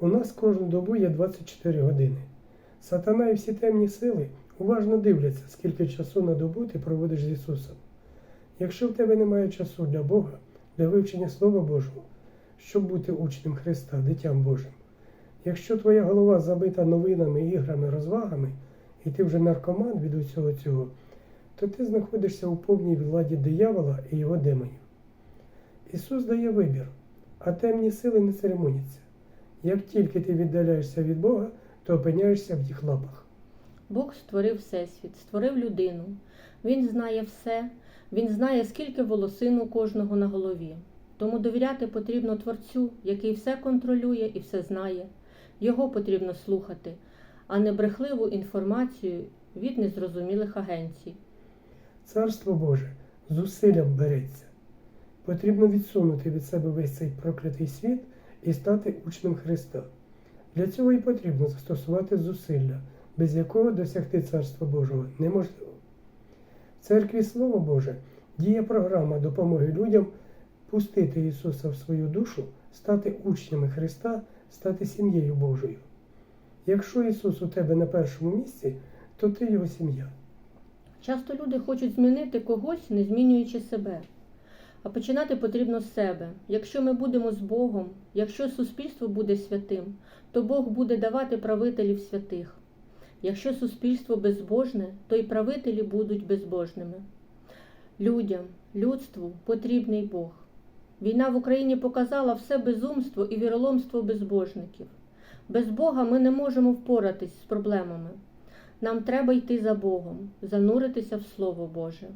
У нас кожну добу є 24 години. Сатана і всі темні сили уважно дивляться, скільки часу на добу ти проводиш з Ісусом. Якщо в тебе немає часу для Бога, для вивчення Слова Божого, щоб бути учнем Христа, дитям Божим, якщо твоя голова забита новинами, іграми, розвагами, і ти вже наркоман від усього цього, то ти знаходишся у повній владі диявола і його демонів. Ісус дає вибір, а темні сили не церемоняться. Як тільки ти віддаляєшся від Бога, то опиняєшся в їх лапах. Бог створив Всесвіт, створив людину. Він знає все, він знає, скільки волосин у кожного на голові. Тому довіряти потрібно Творцю, який все контролює і все знає. Його потрібно слухати, а не брехливу інформацію від незрозумілих агенцій. Царство Боже зусиллям береться. Потрібно відсунути від себе весь цей проклятий світ і стати учнем Христа. Для цього і потрібно застосувати зусилля, без якого досягти Царства Божого неможливо. В церкві Слово Боже діє програма допомоги людям пустити Ісуса в свою душу, стати учнями Христа, стати сім'єю Божою. Якщо Ісус у тебе на першому місці, то ти його сім'я. Часто люди хочуть змінити когось, не змінюючи себе. А починати потрібно з себе. Якщо ми будемо з Богом, якщо суспільство буде святим, то Бог буде давати правителів святих. Якщо суспільство безбожне, то й правителі будуть безбожними. Людям, людству потрібний Бог. Війна в Україні показала все безумство і віроломство безбожників. Без Бога ми не можемо впоратись з проблемами. Нам треба йти за Богом, зануритися в Слово Боже.